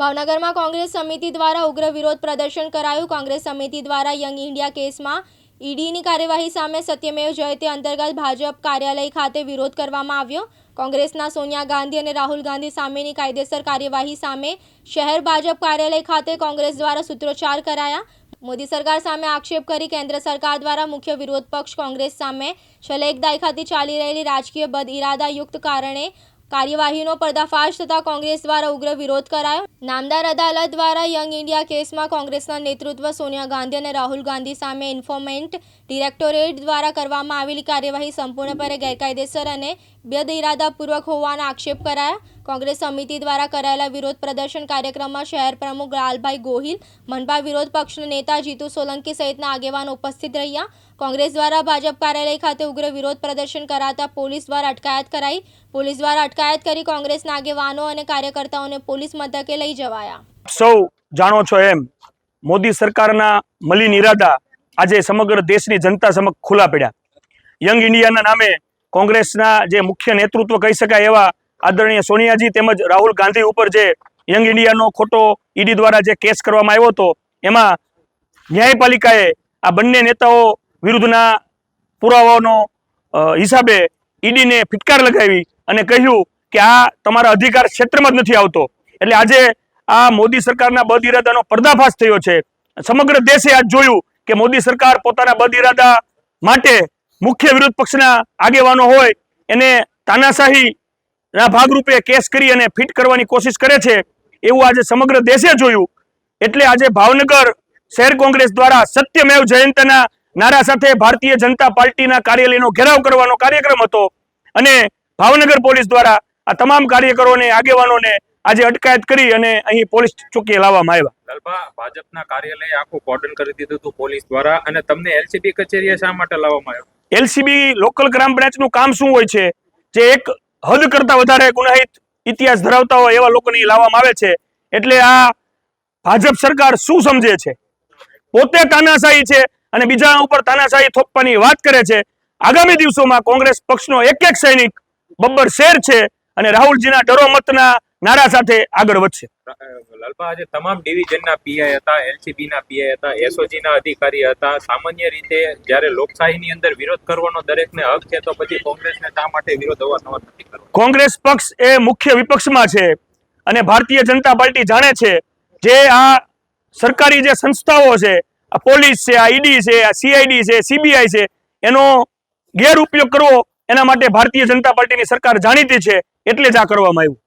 ભાવનગરમાં કોંગ્રેસ સમિતિ દ્વારા ઉગ્ર વિરોધ પ્રદર્શન કરાયું. કોંગ્રેસ સમિતિ દ્વારા યંગ ઇન્ડિયા કેસમાં ઈડીની કાર્યવાહી સામે સત્યમેવ જયતે અંતર્ગત ભાજપ કાર્યાલય ખાતે વિરોધ કરવામાં આવ્યો. કોંગ્રેસના સોનિયા ગાંધી અને રાહુલ ગાંધી સામેની કાયદેસર કાર્યવાહી સામે શહેર ભાજપ કાર્યાલય ખાતે કોંગ્રેસ દ્વારા સૂત્રોચ્ચાર કરાયા. મોદી સરકાર સામે આક્ષેપ કરી કેન્દ્ર સરકાર દ્વારા મુખ્ય વિરોધ પક્ષ કોંગ્રેસ સામે છેલ્લા એક દાયકાથી ચાલી રહેલી રાજકીય બદ ઇરાદાયુક્ત કારણે કાર્યવાહીનો પર્દાફાશ થતાં કોંગ્રેસ દ્વારા ઉગ્ર વિરોધ કરાયો. નામદાર અદાલત દ્વારા યંગ ઇન્ડિયા કેસમાં કોંગ્રેસના નેતૃત્વ સોનિયા ગાંધી અને રાહુલ ગાંધી સામે ઇન્ફોર્મેન્ટ ડિરેક્ટોરેટ દ્વારા કરવામાં આવેલી કાર્યવાહી સંપૂર્ણપણે ગેરકાયદેસર અને બેદઇરાદાપૂર્વક હોવાના આક્ષેપ કરાયા. કોંગ્રેસ સમિતિ દ્વારા કરાયેલા વિરોધ પ્રદર્શન કાર્યક્રમમાં શહેર પ્રમુખ લાલભાઈ ગોહિલ, મનપા વિરોધ પક્ષના નેતા જીતુ સોલંકી સહિતના આગેવાનો ઉપસ્થિત રહ્યા. કોંગ્રેસ દ્વારા ભાજપ કાર્યાલય ખાતે ઉગ્ર વિરોધ પ્રદર્શન કરાતા પોલીસ દ્વારા અટકાયત કરાઈ. પોલીસ દ્વારા અટકાયત કરી કોંગ્રેસના આગેવાનો અને કાર્યકર્તાઓને પોલીસ મથકે લઈ જવાયા. સૌ જાણો છો એમ, મોદી સરકારના મલિન ઇરાદા આજે સમગ્ર દેશની જનતા સમક્ષ ખુલ્લા પડ્યા. યંગ ઇન્ડિયાના નામે કોંગ્રેસના જે મુખ્ય નેતૃત્વ કહી શકાય એવા આદરણીય સોનિયાજી તેમજ રાહુલ ગાંધી ઉપર જે યંગ ઇન્ડિયાનો ખોટો ઈડી દ્વારા જે કેસ કરવામાં આવ્યો હતો, એમાં ન્યાયપાલિકાએ આ બંને નેતાઓ વિરુદ્ધના પુરાવાનો હિસાબે ઈડીને ફિટકાર લગાવી અને કહ્યું કે આ તમારા અધિકાર ક્ષેત્રમાં જ નથી આવતો. એટલે આજે આ મોદી સરકારના બદ ઇરાદાનો પર્દાફાશ થયો છે. સમગ્ર દેશે આજ જોયું કે મોદી સરકાર પોતાના બદ ઇરાદા માટે મુખ્ય વિરોધ પક્ષના આગેવાનો હોય, એને તાનાશાહી ના ભાગરૂપે કેસ કરી અને ફિટ કરવાની કોશિશ કરે છે, એવું આજે સમગ્ર દેશે જોયું. એટલે આજે ભાવનગર શહેર કોંગ્રેસ દ્વારા સત્યમેવ જયંતના નારા સાથે ભારતીય જનતા પાર્ટીના કાર્યાલયનો ઘેરાવ કરવાનો કાર્યક્રમ હતો. અને ભાવનગર પોલીસ દ્વારા આ તમામ કાર્યકરોને, આગેવાનોને આજે અટકાયત કરી અને અહીં પોલીસ ચોકીએ લાવવામાં આવ્યા. લલભા ભાજપના કાર્યાલય આખું કોર્ડન કરી દીધું હતું પોલીસ દ્વારા અને તમને એલસીબી કચેરીએ શા માટે લાવવામાં આવ્યો? એલસીબી લોકલ ક્રાઇમ બ્રાન્ચનું કામ શું હોય છે? જે એક હદ કરતા વધારે ગુનાહિત ઇતિહાસ ધરાવતા હોય એવા લોકોને લાવવામાં આવે છે. એટલે આ ભાજપ સરકાર શું સમજે છે? પોતે તાનાશાહી છે અને બીજા ઉપર તાનાશાહી થોપવાની વાત કરે છે. આગામી દિવસોમાં કોંગ્રેસ પક્ષનો એક એક સૈનિક બબ્બર શેર છે અને રાહુલજીના ડરો મતના નારા સાથે આગળ વધશે. લલભા આજે તમામ ડિવિઝનના પીઆઈ હતા એલસીબીના પીઆઈ હતા એસઓજી ના અધિકારી હતા. સામાન્ય રીતે જ્યારે લોકશાહીની અંદર વિરોધ કરવાનો દરેકને હક છે તો પછી કોંગ્રેસને શા માટે વિરોધ અવારનવાર નથી કરવો? કોંગ્રેસ પક્ષ એ મુખ્ય વિપક્ષમાં છે અને ભારતીય જનતા પાર્ટી જાણે છે જે આ સરકારી જે સંસ્થાઓ છે આ પોલીસ છે આ ઈડી છે આ સીઆઈડી છે સીબીઆઈ છે એનો ગેરઉપયોગ કરવો એના માટે ભારતીય જનતા પાર્ટીની સરકાર જાણીતી છે એટલે જ આ કરવામાં આવ્યું.